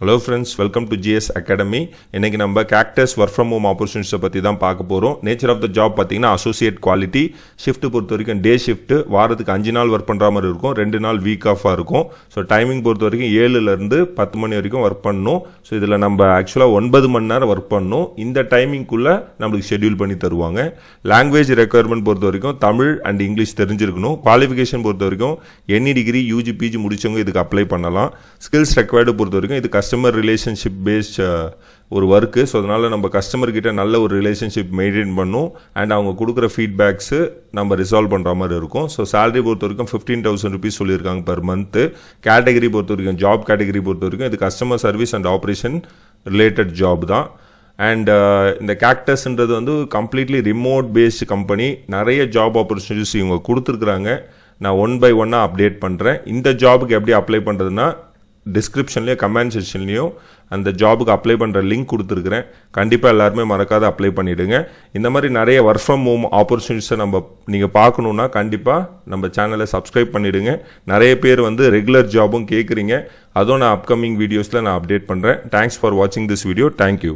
Hello friends welcome to GS academy இன்றைக்கி நம்ம Cactus work from home ஆப்பர்ச்சுனிட்டிஸை பற்றி தான் பார்க்க போகிறோம் நேச்சர் ஆஃப் த ஜாப் பார்த்தீங்கன்னா அசோசியேட் குவாலிட்டி ஷிஃப்ட் பொறுத்த வரைக்கும் டே ஷிஃப்ட் வாரத்துக்கு அஞ்சு நாள் ஒர்க் பண்ணுற மாதிரி இருக்கும். ரெண்டு நாள் வீக் ஆஃபாக இருக்கும். ஸோ டைமிங் பொறுத்த வரைக்கும் ஏழுலேருந்து பத்து மணி வரைக்கும் ஒர்க் பண்ணணும் ஸோ இதில் நம்ம ஆக்சுவலாக ஒன்பது மணி நேரம் ஒர்க் பண்ணணும் இந்த டைமிங்குள்ளே நம்மளுக்கு ஷெட்யூல் பண்ணி தருவாங்க. லாங்குவேஜ் ரெக்குயர்மெண்ட் பொறுத்த வரைக்கும் தமிழ் அண்ட் இங்கிலீஷ் தெரிஞ்சிருக்கணும். குவாலிஃபிகேஷன் பொறுத்த வரைக்கும் எனி டிகிரி யூஜி பிஜி முடித்தவங்க இதுக்கு அப்ளை பண்ணலாம். ஸ்கில்ஸ் ரெக்வயர்டு பொறுத்த வரைக்கும் இது கஸ்டமர் ரிலேஷன்ஷிப் பேஸ்ட் ஒரு ஒர்க்கு ஸோ அதனால் நம்ம கஸ்டமர்கிட்ட நல்ல ஒரு ரிலேஷன்ஷிப் மெயின்டைன் பண்ணும். அண்ட் அவங்க கொடுக்குற ஃபீட்பேக்ஸு நம்ம ரிசால்வ் பண்ணுற மாதிரி இருக்கும். ஸோ சேலரி பொறுத்த வரைக்கும் ஃபிஃப்டீன் தௌசண்ட் ருபீஸ் சொல்லியிருக்காங்க பர் மந்த்து கேட்டகரி பொறுத்த வரைக்கும் ஜாப் கேட்டகரி பொறுத்த வரைக்கும் இது customer service and operation related job தான். அண்ட் uh, இந்த கேக்டஸ்ன்றது வந்து கம்ப்ளீட்லி ரிமோட் பேஸ்டு கம்பெனி நிறைய ஜாப் ஆப்பர்ச்சுனிட்டிஸ் இவங்க கொடுத்துருக்குறாங்க. நான் ஒன் பை ஒன்னாக அப்டேட் பண்ணுறேன் இந்த ஜாபுக்கு எப்படி அப்ளை பண்ணுறதுன்னா டிஸ்கிரிப்ஷன்லேயும் கமெண்ட் செக்ஷன்லேயும் அந்த ஜாபுக்கு அப்ளை பண்ணுற லிங்க் கொடுத்துருக்குறேன். கண்டிப்பாக எல்லாருமே மறக்காத அப்ளை பண்ணிவிடுங்க இந்த மாதிரி நிறைய ஒர்க் ஃப்ரம் ஹோம் ஆப்பர்ச்சுனிட்டிஸை நம்ம நீங்கள் பார்க்கணுன்னா கண்டிப்பாக நம்ம சேனலை சப்ஸ்கிரைப் பண்ணிவிடுங்க நிறைய பேர் வந்து ரெகுலர் ஜாபும் கேட்குறீங்க அதுவும் நான் அப்கமிங் வீடியோஸில் நான் அப்டேட் பண்ணுறேன் தேங்க்ஸ் ஃபார் வாட்சிங் திஸ் வீடியோ தேங்க்யூ